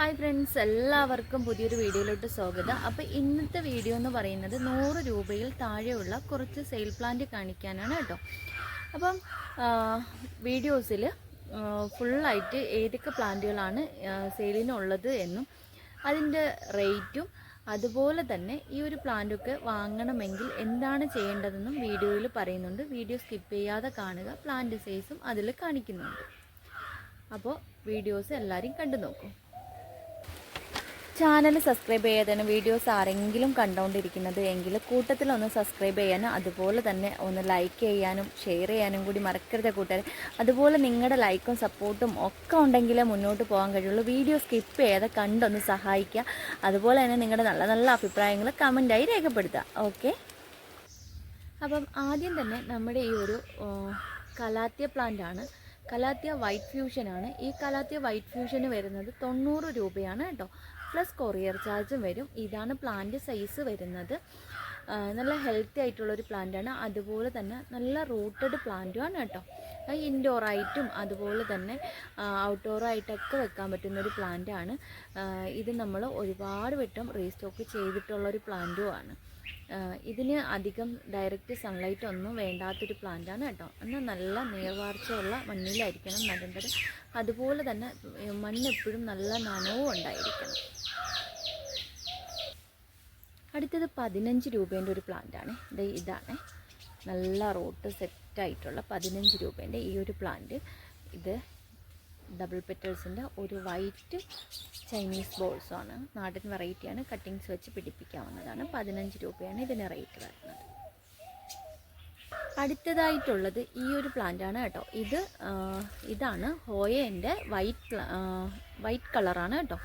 Hi friends എല്ലാവർക്കും പുതിയൊരു വീഡിയോയിലോട്ട് സ്വാഗതം. അപ്പോൾ ഇന്നത്തെ വീഡിയോ എന്ന് പറയുന്നത് നൂറ് രൂപയിൽ താഴെയുള്ള കുറച്ച് സെയിൽ പ്ലാന്റ് കാണിക്കാനാണ് കേട്ടോ. അപ്പം വീഡിയോസിൽ ഫുള്ളായിട്ട് ഏതൊക്കെ പ്ലാന്റുകളാണ് സെയിലിനുള്ളത് എന്നും അതിന്റെ റേറ്റും അതുപോലെ തന്നെ ഈ ഒരു പ്ലാന്റൊക്കെ വാങ്ങണമെങ്കിൽ എന്താണ് ചെയ്യേണ്ടതെന്നും വീഡിയോയിൽ പറയുന്നുണ്ട്. വീഡിയോ സ്കിപ്പ് ചെയ്യാതെ കാണുക. പ്ലാന്റ് സൈസും അതിൽ കാണിക്കുന്നുണ്ട്. അപ്പോൾ വീഡിയോസ് എല്ലാവരും കണ്ടു നോക്കും. ചാനൽ സബ്സ്ക്രൈബ് ചെയ്യാതെ വീഡിയോസ് ആരെങ്കിലും കണ്ടുകൊണ്ടിരിക്കുന്നത് എങ്കിൽ കൂട്ടത്തിലൊന്ന് സബ്സ്ക്രൈബ് ചെയ്യാനും അതുപോലെ തന്നെ ഒന്ന് ലൈക്ക് ചെയ്യാനും ഷെയർ ചെയ്യാനും കൂടി മറക്കരുത് കൂട്ടുകാർ അതുപോലെ നിങ്ങളുടെ ലൈക്കും സപ്പോർട്ടും ഒക്കെ ഉണ്ടെങ്കിലേ മുന്നോട്ട് പോകാൻ കഴിയുള്ളൂ. വീഡിയോ സ്കിപ്പ് ചെയ്യാതെ കണ്ടൊന്ന് സഹായിക്കുക. അതുപോലെ തന്നെ നിങ്ങളുടെ നല്ല നല്ല അഭിപ്രായങ്ങൾ കമന്റായി രേഖപ്പെടുത്തുക. ഓക്കെ അപ്പം ആദ്യം തന്നെ നമ്മുടെ ഈ ഒരു കലാത്യ പ്ലാന്റ് ആണ്. കലാത്തിയ വൈറ്റ് ഫ്യൂഷനാണ് ഈ കലാത്തിയ വൈറ്റ് ഫ്യൂഷന് വരുന്നത് തൊണ്ണൂറ് രൂപയാണ് കേട്ടോ. പ്ലസ് കൊറിയർ ചാർജും വരും. ഇതാണ് പ്ലാന്റ് സൈസ് വരുന്നത്. നല്ല ഹെൽത്തി ആയിട്ടുള്ളൊരു പ്ലാന്റാണ് അതുപോലെ തന്നെ നല്ല റൂട്ടഡ് പ്ലാന്റുമാണ് കേട്ടോ. ഇൻഡോറായിട്ടും അതുപോലെ തന്നെ ഔട്ട്ഡോറായിട്ടൊക്കെ വെക്കാൻ പറ്റുന്ന ഒരു പ്ലാന്റാണ് ഇത് നമ്മൾ ഒരുപാട് വട്ടം റീസ്റ്റോക്ക് ചെയ്തിട്ടുള്ളൊരു പ്ലാന്റുമാണ് ഇതിന് അധികം ഡയറക്റ്റ് സൺലൈറ്റ് ഒന്നും വേണ്ടാത്തൊരു പ്ലാന്റാണ് കേട്ടോ. എന്നാൽ നല്ല നീർവാർച്ചയുള്ള മണ്ണിലായിരിക്കണം നടേണ്ടത് അതുപോലെ തന്നെ മണ്ണ് എപ്പോഴും നല്ല നനവും ഉണ്ടായിരിക്കണം. അടുത്തത് പതിനഞ്ച് രൂപേന്റെ ഒരു പ്ലാന്റാണ് ഇത് ഇതാണ്. നല്ല റൂട്ട് സെറ്റായിട്ടുള്ള പതിനഞ്ച് രൂപേന്റെ ഈ ഒരു പ്ലാന്റ് ഇത് ഡബിൾ പെറ്റൽസിന്റെ ഒരു വൈറ്റ് ചൈനീസ് ബോൾസാണ് നാടൻ വെറൈറ്റിയാണ് കട്ടിങ്സ് വെച്ച് പിടിപ്പിക്കാവുന്നതാണ്. പതിനഞ്ച് രൂപയാണ് ഇതിന് റേറ്റ് വരുന്നത്. അടുത്തതായിട്ടുള്ളത് ഈ ഒരു പ്ലാന്റാണ് കേട്ടോ. ഇത് ഇതാണ് ഹോയേന്റെ വൈറ്റ് വൈറ്റ് കളറാണ് കേട്ടോ.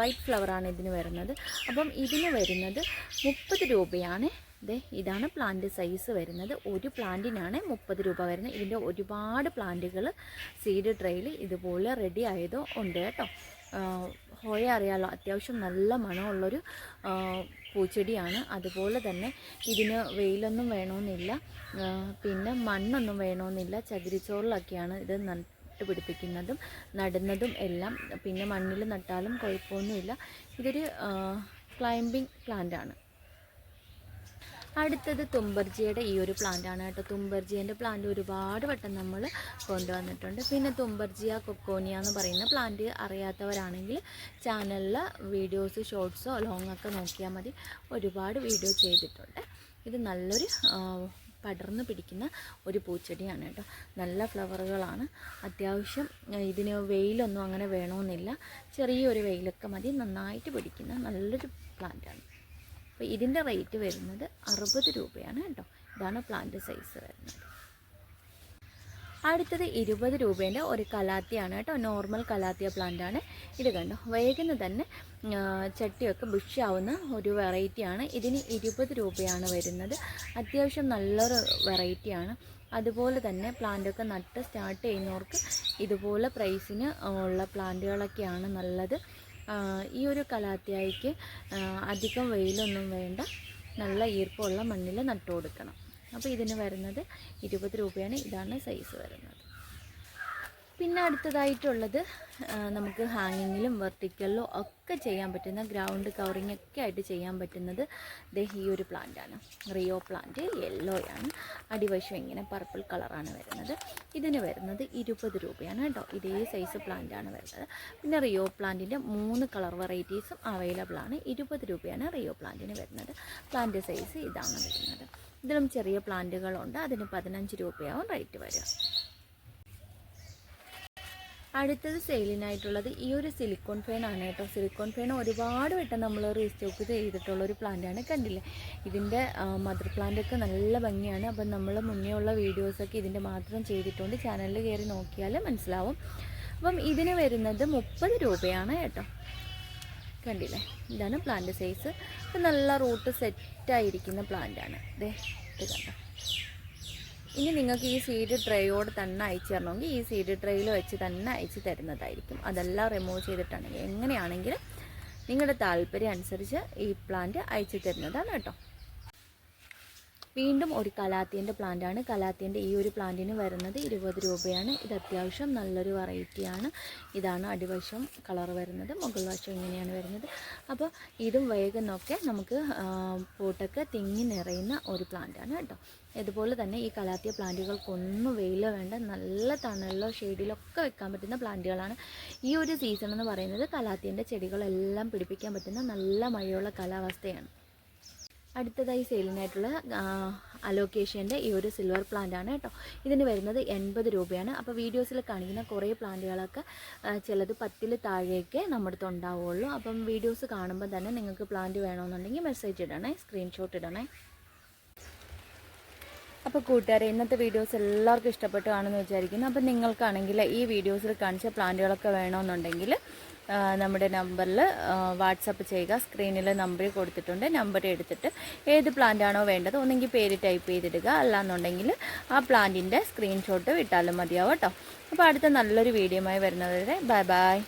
വൈറ്റ് ഫ്ലവറാണ് ഇതിന് വരുന്നത്. അപ്പം ഇതിന് വരുന്നത് മുപ്പത് രൂപയാണ് ദേ ഇതാണ് പ്ലാന്റ് സൈസ് വരുന്നത്. ഒരു പ്ലാന്റിനാണ് മുപ്പത് രൂപ വരുന്നത്. ഇതിന്റെ ഒരുപാട് പ്ലാന്റുകൾ സീഡ് ട്രെയിൽ ഇതുപോലെ റെഡി ആയതോ ഉണ്ട് കേട്ടോ. ഹോയ അറിയാലോ അത്യാവശ്യം നല്ല മണമുള്ളൊരു പൂച്ചെടിയാണ്. അതുപോലെ തന്നെ ഇതിന് വെയിലൊന്നും വേണമെന്നില്ല പിന്നെ മണ്ണൊന്നും വേണമെന്നില്ല ചകിരിച്ചോറിലൊക്കെയാണ് ഇത് നട്ട് പിടിപ്പിക്കുന്നതും നടുന്നതും എല്ലാം. പിന്നെ മണ്ണിൽ നട്ടാലും കുഴപ്പമൊന്നുമില്ല. ഇതൊരു പ്ലാന്റ് പ്ലാന്റാണ് അടുത്തത് തുമ്പർജിയുടെ ഈ ഒരു പ്ലാന്റ് ആണ് കേട്ടോ. തുമ്പർജിയന്റെ പ്ലാന്റ് ഒരുപാട് വട്ടം നമ്മൾ കൊണ്ടുവന്നിട്ടുണ്ട്. പിന്നെ തുമ്പർജിയ കൊക്കോനിയ എന്ന് പറയുന്ന പ്ലാന്റ് അറിയാത്തവരാണെങ്കിൽ ചാനലിലെ വീഡിയോസ് ഷോർട്സോ ലോങ് ഒക്കെ നോക്കിയാൽ മതി. ഒരുപാട് വീഡിയോ ചെയ്തിട്ടുണ്ട്. ഇത് നല്ലൊരു പടർന്നു പിടിക്കുന്ന ഒരു പൂച്ചെടിയാണ് കേട്ടോ. നല്ല ഫ്ലവറുകളാണ്. അത്യാവശ്യം ഇതിന് വെയിലൊന്നും അങ്ങനെ വേണമെന്നില്ല ചെറിയൊരു വെയിലൊക്കെ മതി. നന്നായിട്ട് പിടിക്കുന്ന നല്ലൊരു പ്ലാന്റാണ് അപ്പോൾ ഇതിന്റെ റേറ്റ് വരുന്നത് അറുപത് രൂപയാണ് കേട്ടോ. ഇതാണ് പ്ലാന്റ് സൈസ് വരുന്നത്. അടുത്തത് ഇരുപത് രൂപേന്റെ ഒരു കലാത്തിയാണ് കേട്ടോ. നോർമൽ കലാത്തിയ പ്ലാന്റാണ് ഇത് കണ്ടോ? വേഗം തന്നെ ചട്ടിയൊക്കെ ബുഷാവുന്ന ഒരു വെറൈറ്റിയാണ് ഇതിന് ഇരുപത് രൂപയാണ് വരുന്നത്. അത്യാവശ്യം നല്ലൊരു വെറൈറ്റിയാണ് അതുപോലെ തന്നെ പ്ലാന്റൊക്കെ നട്ട് സ്റ്റാർട്ട് ചെയ്യുന്നവർക്ക് ഇതുപോലെ പ്രൈസിന് ഉള്ള പ്ലാന്റുകളൊക്കെയാണ് നല്ലത്. ഈ ഒരു കലാത്തിയായിക്ക് അധികം വെയിലൊന്നും വേണ്ട. നല്ല ഈർപ്പമുള്ള മണ്ണിൽ നട്ടു കൊടുക്കണം. അപ്പോൾ ഇതിന് വരുന്നത് ഇരുപത് രൂപയാണ്. ഇതാണ് സൈസ് വരുന്നത്. പിന്നെ അടുത്തതായിട്ടുള്ളത് നമുക്ക് ഹാങ്ങിങ്ങിലും വെർട്ടിക്കലിലും ഒക്കെ ചെയ്യാൻ പറ്റുന്ന ഗ്രൗണ്ട് കവറിങ് ഒക്കെ ആയിട്ട് ചെയ്യാൻ പറ്റുന്നത് ഈ ഒരു പ്ലാന്റാണ് റിയോ പ്ലാന്റ് യെല്ലോയാണ് അടിവശം ഇങ്ങനെ പർപ്പിൾ കളറാണ് വരുന്നത്. ഇതിന് വരുന്നത് ഇരുപത് രൂപയാണ് കേട്ടോ. ഇതേ സൈസ് പ്ലാന്റാണ് വരുന്നത്. പിന്നെ റിയോ പ്ലാന്റിന്റെ മൂന്ന് കളർ വെറൈറ്റീസും അവൈലബിൾ ആണ്. ഇരുപത് രൂപയാണ് റിയോ പ്ലാന്റിന് വരുന്നത്. പ്ലാന്റ് സൈസ് ഇതാണ് വരുന്നത്. ഇതിലും ചെറിയ പ്ലാന്റുകളുണ്ട് അതിന് പതിനഞ്ച് രൂപയാവും റേറ്റ് വരിക. അടുത്തത് സെയിലിനായിട്ടുള്ളത് ഈ ഒരു സിലിക്കോൺ ഫാനാണ് ആണ് കേട്ടോ. സിലിക്കോൺ ഫാൻ ഒരുപാട് വട്ടം നമ്മൾ റീസ്റ്റോക്ക് ചെയ്തിട്ടുള്ള ഒരു പ്ലാന്റാണ് കണ്ടില്ലേ? ഇതിന്റെ മദർ പ്ലാന്റ് ഒക്കെ നല്ല ഭംഗിയാണ്. അപ്പം നമ്മൾ മുന്നേ ഉള്ള വീഡിയോസൊക്കെ ഇതിന്റെ മാത്രം ചെയ്തിട്ടുണ്ട്. ചാനലിൽ കയറി നോക്കിയാൽ മനസ്സിലാവും. അപ്പം ഇതിന് വരുന്നത് മുപ്പത് രൂപയാണ് കേട്ടോ. കണ്ടില്ലേ? ഇതാണ് പ്ലാന്റ് സൈസ് നല്ല റൂട്ട് സെറ്റായിരിക്കുന്ന പ്ലാന്റാണ് ദേ ഇത് കണ്ടോ? ഇനി നിങ്ങൾക്ക് ഈ സീഡ് ട്രേയോട് തന്നെ അയച്ചു തരണമെങ്കിൽ ഈ സീഡ് ട്രേയിൽ വെച്ച് തന്നെ അയച്ചു തരുന്നതായിരിക്കും. അതെല്ലാം റിമൂവ് ചെയ്തിട്ടാണെങ്കിൽ എങ്ങനെയാണെങ്കിലും നിങ്ങളുടെ താല്പര്യം അനുസരിച്ച് ഈ പ്ലാന്റ് അയച്ചു തരുന്നതാണ് കേട്ടോ. വീണ്ടും ഒരു കലാത്തിയന്റെ പ്ലാന്റാണ്. കലാത്തിയന്റെ ഈ ഒരു പ്ലാന്റിന് വരുന്നത് ഇരുപത് രൂപയാണ്. ഇത് അത്യാവശ്യം നല്ലൊരു വെറൈറ്റിയാണ്. ഇതാണ് അടിവശം കളർ വരുന്നത് മുകൾ വശം ഇങ്ങനെയാണ് വരുന്നത്. അപ്പോൾ ഇതും വേഗം നോക്കെ നമുക്ക് പൂട്ടൊക്കെ തിങ്ങി നിറയുന്ന ഒരു പ്ലാന്റാണ് കേട്ടോ. ഇതുപോലെ തന്നെ ഈ കലാത്തിയ പ്ലാന്റുകൾക്കൊന്നും വെയിൽ വേണ്ട നല്ല തണലിലോ ഷെയ്ഡിലോ ഒക്കെ വെക്കാൻ പറ്റുന്ന പ്ലാന്റുകളാണ്. ഈ ഒരു സീസൺ എന്ന് പറയുന്നത് കലാത്തിയന്റെ ചെടികളെല്ലാം പിടിപ്പിക്കാൻ പറ്റുന്ന നല്ല മഴയുള്ള കാലാവസ്ഥയാണ്. അടുത്തതായി സെയിലിനായിട്ടുള്ള അലോക്കേഷന്റെ ഈ ഒരു സിൽവർ പ്ലാന്റ് ആണ് കേട്ടോ. ഇതിന് വരുന്നത് എൺപത് രൂപയാണ്. അപ്പോൾ വീഡിയോസിൽ കാണിക്കുന്ന കുറേ പ്ലാന്റുകളൊക്കെ ചിലത് പത്തിൽ താഴേക്ക് നമ്മുടെ അടുത്ത് ഉണ്ടാവുള്ളൂ അപ്പം വീഡിയോസ് കാണുമ്പോൾ തന്നെ നിങ്ങൾക്ക് പ്ലാന്റ് വേണമെന്നുണ്ടെങ്കിൽ മെസ്സേജ് ഇടണേ സ്ക്രീൻഷോട്ട് ഇടണേ. അപ്പോൾ കൂട്ടുകാരെ ഇന്നത്തെ വീഡിയോസ് എല്ലാവർക്കും ഇഷ്ടപ്പെട്ടു കാണുമെന്ന് വിചാരിക്കുന്നു. അപ്പോൾ നിങ്ങൾക്കാണെങ്കിൽ ഈ വീഡിയോസിൽ കാണിച്ച പ്ലാന്റുകളൊക്കെ വേണമെന്നുണ്ടെങ്കിൽ നമ്മുടെ നമ്പറിൽ വാട്സപ്പ് ചെയ്യുക. സ്ക്രീനിൽ നമ്പർ കൊടുത്തിട്ടുണ്ട്. നമ്പർ എടുത്തിട്ട് ഏത് പ്ലാന്റാണോ വേണ്ടത് ഒന്നെങ്കിൽ പേര് ടൈപ്പ് ചെയ്തിടുക. അല്ലാന്നുണ്ടെങ്കിൽ ആ പ്ലാന്റിന്റെ സ്ക്രീൻഷോട്ട് വിട്ടാലും മതിയാവും കേട്ടോ. അപ്പോൾ അടുത്ത നല്ലൊരു വീഡിയോ ആയി വരുന്നവരെ ബൈ ബൈ